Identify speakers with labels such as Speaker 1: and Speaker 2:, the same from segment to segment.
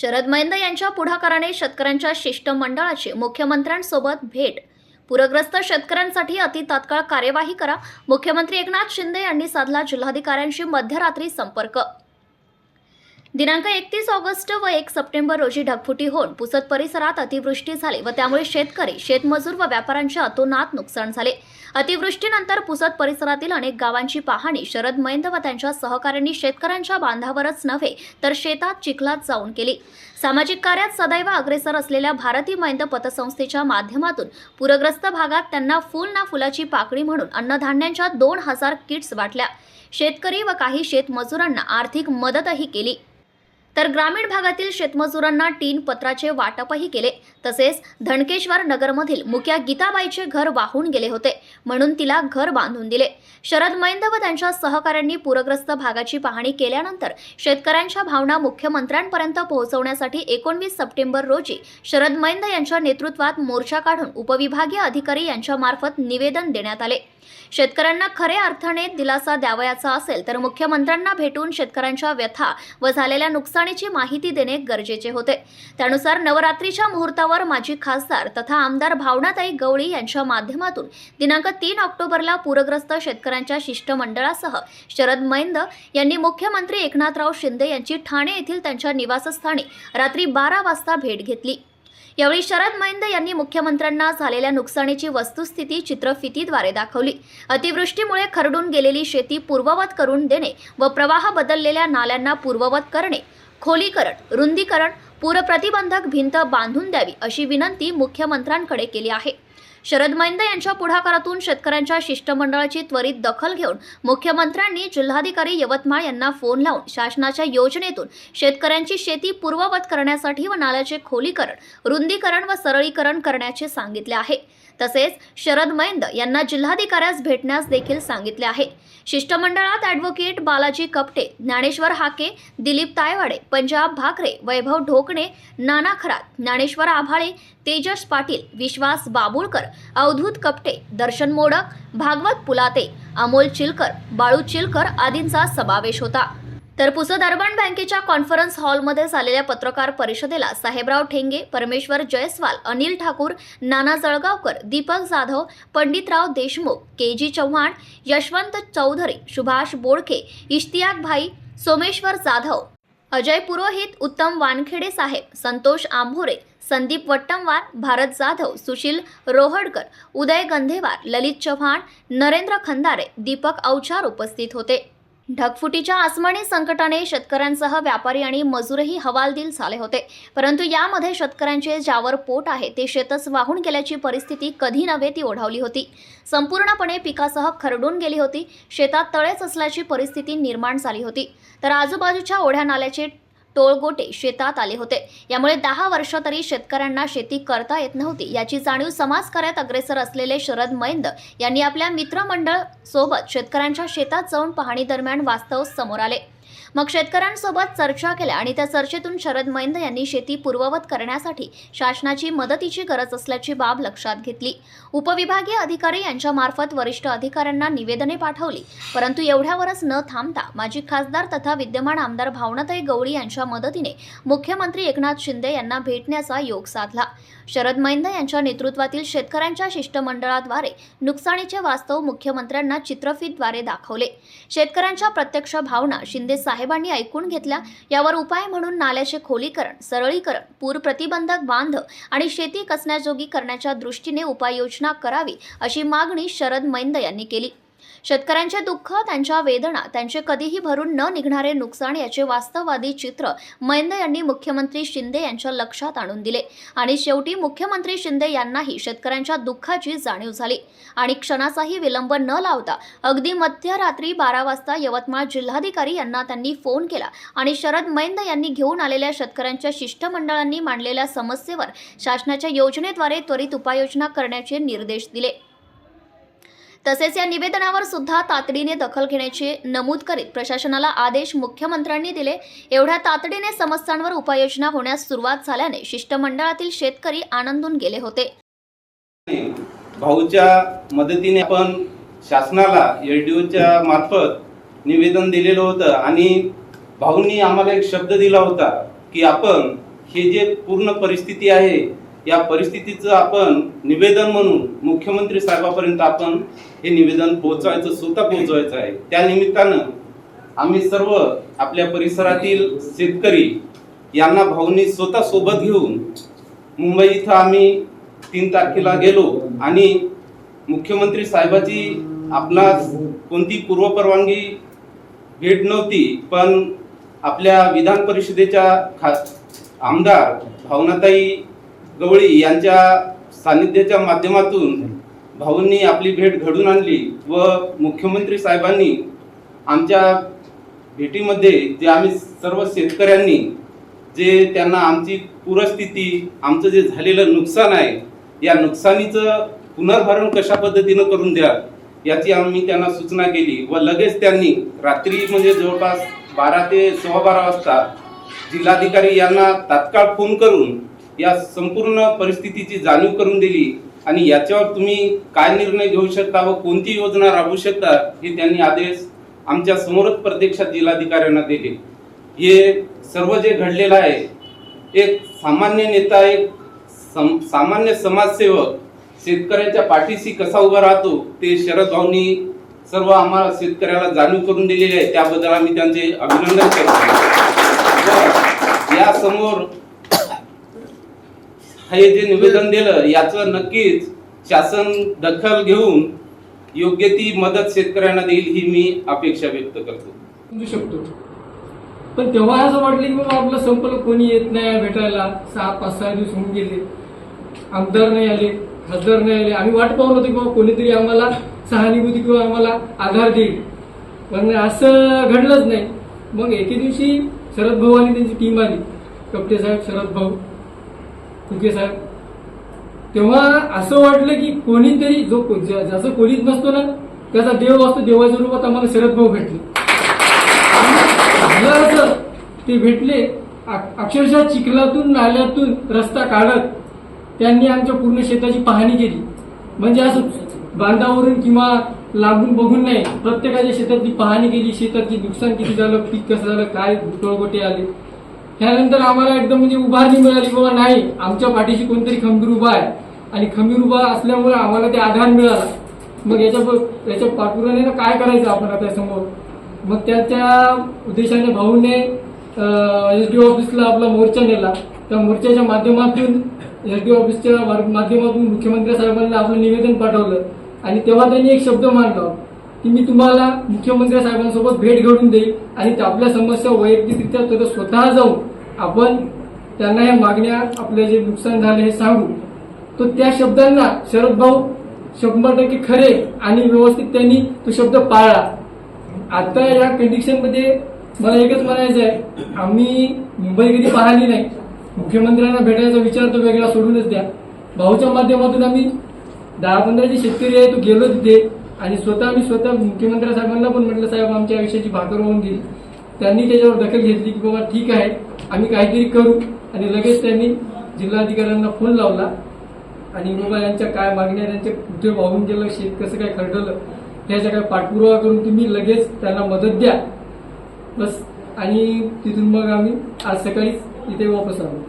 Speaker 1: शरद मैंद यांच्या पुढाकाराने शेतकऱ्यांच्या शिष्टमंडळाची मुख्यमंत्र्यांसोबत भेट. पूरग्रस्त शेतकऱ्यांसाठी अति तात्काळ कार्यवाही करा. मुख्यमंत्री एकनाथ शिंदे यांनी साधला जिल्हाधिकाऱ्यांशी मध्यरात्री संपर्क. दिनांक एकतीस ऑगस्ट व एक सप्टेंबर रोजी ढगफुटी होऊन पुसद परिसरात अतिवृष्टी झाली व त्यामुळे शेतकरी शेतमजूर व व्यापाऱ्यांचे अतोनात नुकसान झाले. अतिवृष्टीनंतर पुसद परिसरातील अनेक गावांची पाहणी शरद मैंद व त्यांच्या सहकाऱ्यांनी शेतकऱ्यांच्या बांधावरच नव्हे तर शेतात चिखलात जाऊन केली. सामाजिक कार्यात सदैव अग्रेसर असलेल्या भारती मैंद पतसंस्थेच्या माध्यमातून पूरग्रस्त भागात त्यांना फुल ना फुलाची पाकळी म्हणून अन्नधान्यांच्या दोन हजार किट्स वाटल्या. शेतकरी व काही शेतमजुरांना आर्थिक मदतही केली. तर ग्रामीण भागातील शेतमजुरांना टीन पत्राचे वाटपही केले. तसेच धनकेश्वर नगरमधील मुख्या गीताबाईचे घर वाहून गेले होते म्हणून तिला घर बांधून दिले. शरद मैंद व त्यांच्या सहकाऱ्यांनी पूरग्रस्त भागाची पाहणी केल्यानंतर शेतकऱ्यांच्या भावना मुख्यमंत्र्यांपर्यंत पोहोचवण्यासाठी एकोणवीस सप्टेंबर रोजी शरद मैंद यांच्या नेतृत्वात मोर्चा काढून उपविभागीय अधिकारी यांच्यामार्फत निवेदन देण्यात आले. शेतकऱ्यांना खऱ्या अर्थाने दिलासा द्यावयाचा असेल तर मुख्यमंत्र्यांना भेटून शेतकऱ्यांच्या व्यथा व झालेल्या नुकसानीची माहिती देणे गरजेचे होते. त्यानुसार नवरात्रीच्या मुहूर्तावर माजी खासदार तथा आमदार भावनाताई गवळी यांच्या माध्यमातून दिनांक तीन ऑक्टोबरला पूरग्रस्त शेतकऱ्यांच्या शिष्टमंडळासह शरद मैंद यांनी मुख्यमंत्री एकनाथराव शिंदे यांची ठाणे येथील त्यांच्या निवासस्थानी रात्री बारा वाजता भेट घेतली. यावेळी शरद मैंद यांनी मुख्यमंत्र्यांना झालेल्या नुकसानीची वस्तुस्थिती चित्रफितीद्वारे दाखवली. अतिवृष्टीमुळे खरडून गेलेली शेती पूर्ववत करून देणे व प्रवाह बदललेल्या नाल्यांना पूर्ववत करणे खोलीकरण रुंदीकरण पूरप्रतिबंधक भिंत बांधून द्यावी अशी विनंती मुख्यमंत्र्यांकडे केली आहे. शरद मैंद यांच्या पुढाकारातून शेतकऱ्यांच्या शिष्टमंडळाची त्वरित दखल घेऊन मुख्यमंत्र्यांनी जिल्हाधिकारी यवतमाळ यांना फोन लावून शासनाच्या योजनेतून शेतकऱ्यांची शेती पूर्ववत करण्यासाठी व नाल्याचे खोलीकरण रुंदीकरण व सरळीकरण करण्याचे सांगितले आहे. तसेच शरद मैंद यांना जिल्हाधिकाऱ्यास भेटण्यास देखील सांगितले आहे. शिष्टमंडळात ॲडव्होकेट बालाजी कपटे ज्ञानेश्वर हाके दिलीप तायवाडे पंजाब भाकरे वैभव ढोकणे नाना खरात ज्ञानेश्वर आभाळे तेजस पाटील विश्वास बाबुळकर अवधूत कपटे दर्शन मोडक भागवत पुलाते अमोल चिलकर बाळू चिलकर आदींचा समावेश होता. तर पुसद अर्बन बँकेच्या कॉन्फरन्स हॉलमध्ये झालेल्या पत्रकार परिषदेला साहेबराव ठेंगे परमेश्वर जयस्वाल अनिल ठाकूर नाना जळगावकर दीपक जाधव पंडितराव देशमुख के जी चव्हाण यशवंत चौधरी सुभाष बोडके इश्तियाक भाई सोमेश्वर जाधव अजय पुरोहित उत्तम वानखेडे साहेब संतोष आंभोरे संदीप वट्टमवार भारत जाधव सुशील रोहडकर उदय गंधेवार ललित चव्हाण नरेंद्र खंदारे दीपक अवचार उपस्थित होते. ढगफुटीच्या आसमानी संकटाने शेतकऱ्यांसह व्यापारी आणि मजूरही हवालदिल झाले होते. परंतु यामध्ये शेतकऱ्यांचे ज्यावर पोट आहे ते शेतच वाहून गेल्याची परिस्थिती कधी नव्हे ती ओढावली होती. संपूर्णपणे पिकासह खरडून गेली होती. शेतात तळेच असल्याची परिस्थिती निर्माण झाली होती. तर आजूबाजूच्या ओढ्या नाल्याचे टोळगोटे शेतात आले होते. यामुळे दहा वर्ष तरी शेतकऱ्यांना शेती करता येत नव्हती. याची जाणीव समाजकार्यात अग्रेसर असलेले शरद मैंद यांनी आपल्या मित्रमंडळ सोबत शेतकऱ्यांच्या शेतात जाऊन पाहणी दरम्यान वास्तव समोर आले. मग शेतकऱ्यांसोबत चर्चा केल्या आणि त्या चर्चेतून शरद मैंद यांनी शेती पूर्ववत करण्यासाठी शासनाची मदतीची गरज असल्याची बाब लक्षात घेतली. उपविभागीय अधिकारी यांच्या मार्फत वरिष्ठ अधिकाऱ्यांना निवेदने पाठवली. परंतु एवढ्यावरच न थांबता माजी खासदार तथा विद्यमान आमदार भावनाताई गवळी यांच्या मदतीने मुख्यमंत्री एकनाथ शिंदे यांना भेटण्याचा योग साधला. शरद मैंद यांच्या नेतृत्वातील शेतकऱ्यांच्या शिष्टमंडळाद्वारे नुकसानीचे वास्तव मुख्यमंत्र्यांना चित्रफीतद्वारे दाखवले. शेतकऱ्यांच्या प्रत्यक्ष भावना शिंदे साहेबांनी ऐकून घेतल्या. यावर उपाय म्हणून नाल्याचे खोलीकरण सरळीकरण पूर प्रतिबंधक बांध आणि शेती कसण्याजोगी करण्याच्या दृष्टीने उपाययोजना करावी अशी मागणी शरद मैंद यांनी केली. शेतकऱ्यांचे दुःख त्यांच्या वेदना त्यांचे कधीही भरून न निघणारे नुकसान याचे वास्तववादी चित्र मैंद यांनी मुख्यमंत्री शिंदे यांच्या लक्षात आणून दिले. आणि शेवटी मुख्यमंत्री शिंदे यांनाही शेतकऱ्यांच्या दुःखाची जाणीव झाली. आणि क्षणाचाही विलंब न लावता अगदी मध्यरात्री बारा वाजता यवतमाळ जिल्हाधिकारी यांना त्यांनी फोन केला आणि शरद मैंद यांनी घेऊन आलेल्या शेतकऱ्यांच्या शिष्टमंडळांनी मांडलेल्या समस्येवर शासनाच्या योजनेद्वारे त्वरित उपाययोजना करण्याचे निर्देश दिले. तसेच या निवेदनावर सुद्धा तातडीने दखल घेण्याचे नमूद करीत प्रशासनाला आदेश मुख्यमंत्र्यांनी दिले. एवढ्या तातडीने समस्यांवर उपाययोजना होण्यास सुरुवात झाल्याने शिष्टमंडळातील शेतकरी आनंदून गेले होते.
Speaker 2: भाऊच्या मदतीने आपण शासनाला एलडीओच्या मार्फत निवेदन दिलेलं होतं आणि भाऊंनी आम्हाला एक शब्द दिला होता की आपण हे जे पूर्ण परिस्थिती आहे या परिस्थितीचं आपण निवेदन म्हणून मुख्यमंत्री साहेबापर्यंत आपण हे निवेदन पोहोचवायचं स्वतः पोहोचवायचं आहे. त्या निमित्तानं आम्ही सर्व आपल्या परिसरातील शेतकरी यांना भाऊनी स्वतः सोबत घेऊन मुंबई इथं आम्ही तीन तारखेला गेलो आणि मुख्यमंत्री साहेबाची आपणास कोणती पूर्वपरवानगी भेट नव्हती पण आपल्या विधान परिषदेच्या खा आमदार भावनाताई गवळी यांच्या सानिध्याच्या माध्यमातून भाऊंनी आपली भेट घडून आणली व मुख्यमंत्री साहेबांनी आमच्या भेटीमध्ये जे आम्ही सर्व शेतकऱ्यांनी जे त्यांना आमची पूरस्थिती आमचं जे झालेलं नुकसान आहे या नुकसानीचं पुनर्भरण कशा पद्धतीनं करून द्या याची आम्ही त्यांना सूचना केली व लगेच त्यांनी रात्री म्हणजे जवळपास बारा ते सव्वा बारा वाजता जिल्हाधिकारी यांना तात्काळ फोन करून या संपूर्ण परिस्थितीची जाणीव करून दिली आणि याच्यावर तुम्ही काय निर्णय घेऊ शकता व कोणती योजना राबवू शकता हे त्यांनी आदेश आमच्या समोरच प्रत्यक्षात जिल्हाधिकाऱ्यांना दिले. हे सर्व जे घडलेलं आहे एक सामान्य नेता एक सम, सामान्य समाजसेवक शेतकऱ्याच्या पाठीशी कसा उभा राहतो ते शरद भाऊनी सर्व आम्हाला शेतकऱ्याला जाणीव करून दिलेले आहे. त्याबद्दल आम्ही त्यांचे अभिनंदन करतो. या समोर हे जे निवेदन दिलं याचं नक्कीच शासन दखल घेऊन योग्य ती मदत शेतकऱ्यांना देईल ही मी अपेक्षा व्यक्त करतो.
Speaker 3: समजू शकतो. पण तेव्हा असं वाटलं की बाबा आपलं संपलं कोणी येत नाही भेटायला. सहा पाच सहा दिवस होऊन गेले. आमदार नाही आले खासदार नाही आले. आम्ही वाट पाहून होतो की बाबा कोणीतरी आम्हाला सहानुभूती किंवा आम्हाला आधार देईल. पण असं घडलंच नाही. मग एके दिवशी शरद भाऊ आणि त्यांची टीम आली. कपटे साहेब शरद भाऊ. फुके साहेब. तेव्हा असं वाटलं की कोणीतरी जो ज्याचं कोणीच नसतो ना त्याचा देव असतो देवाच्या रूपात आम्हाला शरद भाऊ भेटले. असं ते भेटले अक्षरशः चिखलातून नाल्यातून रस्ता काढत त्यांनी आमच्या पूर्ण शेताची पाहणी केली. म्हणजे असं बांधावरून किंवा लागून बघून नाही प्रत्येकाच्या शेतातली पाहणी केली शेतातली नुकसान किती झालं पीक कसं झालं काय तोळगोटे आले. त्यानंतर आम्हाला एकदम म्हणजे उभारणी मिळाली बाबा नाही आमच्या पाठीशी कोणतरी खंबीर उभा आहे. आणि खंबीर उभा असल्यामुळे आम्हाला ते आधार मिळाला. मग याच्या प- याच्या पाठपुराने ना काय करायचं आपण आता समोर मग त्याच्या उद्देशाने भाऊने एस डी ऑफिसला आपला मोर्चा नेला. त्या मोर्चाच्या माध्यमातून एस डी ऑफिसच्या माध्यमातून मुख्यमंत्री साहेबांना आपलं निवेदन पाठवलं. आणि तेव्हा त्यांनी एक शब्द मांडला. की मी तुम्हाला मुख्यमंत्री साहेबांसोबत भेट घडून देईल आणि त्या आपल्या समस्या वैयक्तिकरित्या तर स्वतः जाऊन आपण त्यांना या मागण्या आपले जे नुकसान झाले हे सांगू. तो त्या शब्दांना शरद भाऊ शंभर टक्के खरे आणि व्यवस्थित त्यांनी तो शब्द पाळला. आता या कंडिशनमध्ये मला एकच म्हणायचं आहे आम्ही मुंबई कधी पाहिली नाही. मुख्यमंत्र्यांना भेटायचा विचार तो वेगळा सोडूनच द्या. भाऊच्या माध्यमातून आम्ही दहा पंधरा जे शेतकरी आहे तो गेलो तिथे आणि स्वतः आम्ही स्वतः मुख्यमंत्री साहेबांना पण म्हटलं साहेब आमच्या आयुष्याची भाकर होऊन गेली. त्यांनी त्याच्यावर दखल घेतली की बाबा ठीक आहे आम्ही काहीतरी करू. आणि लगेच त्यांनी जिल्हाधिकाऱ्यांना फोन लावला आणि बाबा यांच्या काय मागण्या त्यांचे कुठे वाहून गेलं? शेत कसं काय खरडलं? त्याचा काय पाठपुरावा करून तुम्ही लगेच त्यांना मदत द्या. बस. आणि तिथून मग आम्ही आज सकाळीच इथे वापस आलो.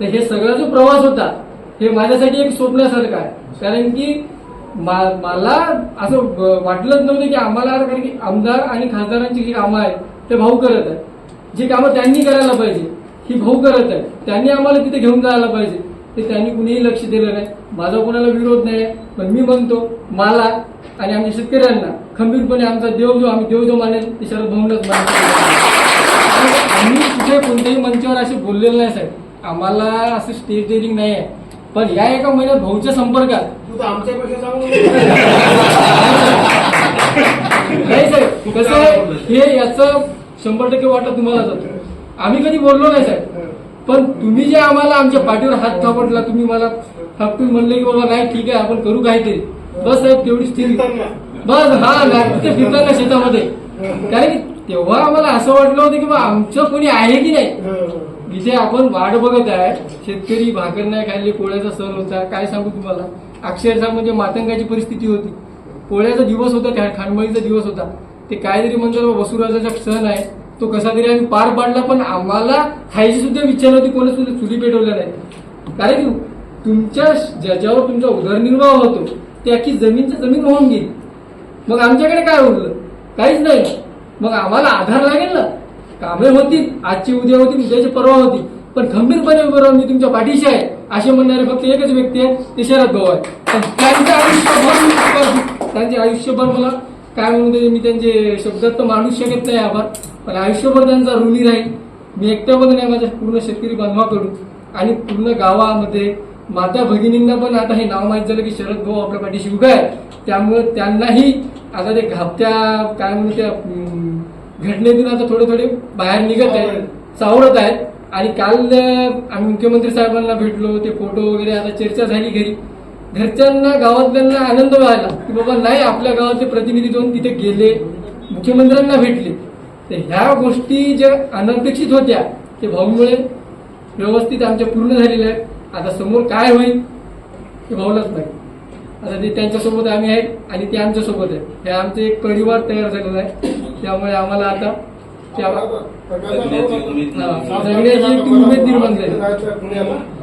Speaker 3: तर हे सगळा जो प्रवास होता हे माझ्यासाठी एक स्वप्नासारखं आहे. कारण की मला असं वाटलंच नव्हतं की आम्हाला कारण की आमदार आणि खासदारांची जी कामं आहेत ते भाऊ करत आहेत. जी कामं त्यांनी करायला पाहिजे ही भाऊ करत आहे त्यांनी आम्हाला तिथे घेऊन जायला पाहिजे. ते त्यांनी कुणीही लक्ष दिलं नाही. माझा कोणाला विरोध नाही पण मी म्हणतो मला आणि आमच्या शेतकऱ्यांना खंबीरपणे आमचा देव जो आम्ही देव जो मानेल ते शरद भाऊनच मानतो आम्ही कुठे कोणत्याही मंचावर असे बोललेलं नाही साहेब. आम्हाला असं स्टेज डेअरिंग नाही आहे पण या एका महिन्यात भाऊच्या संपर्कात
Speaker 4: तू आमच्यापेक्षा सांगू
Speaker 3: नाही साहेब कसं आहे हे याचं शंभर टक्के वाटा तुम्हाला जातो. आम्ही कधी बोललो नाही साहेब. पण तुम्ही जे आम्हाला आमच्या पाठीवर हात थापटला तुम्ही मला थापटून म्हणले की बाबा नाही ठीक आहे आपण करू काहीतरी बस साहेब तेवढी स्थिती. बस हा तिथे फिरताना शेतामध्ये. कारण की तेव्हा आम्हाला असं वाटलं होतं की बा आमचं कोणी आहे की नाही? इथे आपण वाट बघत आहे. शेतकरी भाकर नाही खाल्ली पोळ्याचा सण होता. काय सांगू तुम्हाला? अक्षरशः म्हणजे मातंगाची परिस्थिती होती. पोळ्याचा दिवस होता त्या खानमळीचा दिवस होता. ते काहीतरी म्हणतात वसुराजाचा सण आहे. तो कसा तरी आम्ही पार पाडला पण आम्हाला खायची सुद्धा विचार होती कोणी सुद्धा चुली पेटवल्या नाही कारण तुमच्या ज्याच्यावर तुमचा उदरनिर्वाह होतो ते अख्खी जमीनच्या जमीन होऊन गेली. मग आमच्याकडे काय उरलं काहीच नाही. मग आम्हाला आधार लागेल ना? कामे होतील. आजची उद्या होतील उद्याची परवा होती पण खंबीरपणे उभं राहून मी तुमच्या पाठीशी आहे असे म्हणणारे फक्त एकच व्यक्ती आहे ते शरद भाऊ आहे पण त्यांच्या आयुष्यभर त्यांचे आयुष्यभर मला काय म्हणून ते मी त्यांचे शब्दात तर मानू शकत नाही आभार. पण आयुष्यभर त्यांचा ऋणी राहील. मी एकट्यामध्ये नाही माझ्या पूर्ण शेतकरी बांधवाकडून. आणि पूर्ण गावामध्ये माता भगिनींना पण आता हे नाव माहीत झालं की शरद भाऊ आपल्या पाठीशी उभे आहे त्यामुळे त्यांनाही आता ते घापत्या काय म्हणून त्या घटनेतून आता थोडे थोडे बाहेर निघत आहेत सावरत आहेत. आणि काल आम्ही मुख्यमंत्री साहेबांना भेटलो ते फोटो वगैरे आता चर्चा झाली घरी. घरच्यांना गावातल्यांना आनंद व्हायला की बाबा नाही आपल्या गावाचे प्रतिनिधी जाऊन तिथे गेले मुख्यमंत्र्यांना भेटले. तर ह्या गोष्टी ज्या अनपेक्षित होत्या ते भाऊमुळे व्यवस्थित आमच्या पूर्ण झालेल्या आहेत. आता समोर काय होईल ते भाऊलाच नाही आता ते त्यांच्यासोबत आम्ही आहेत आणि ते आमच्यासोबत आहेत. हे आमचं एक परिवार तयार झालेला आहे. त्यामुळे आम्हाला आता त्या
Speaker 2: जगण्याची
Speaker 3: उमेद निर्माण झाली.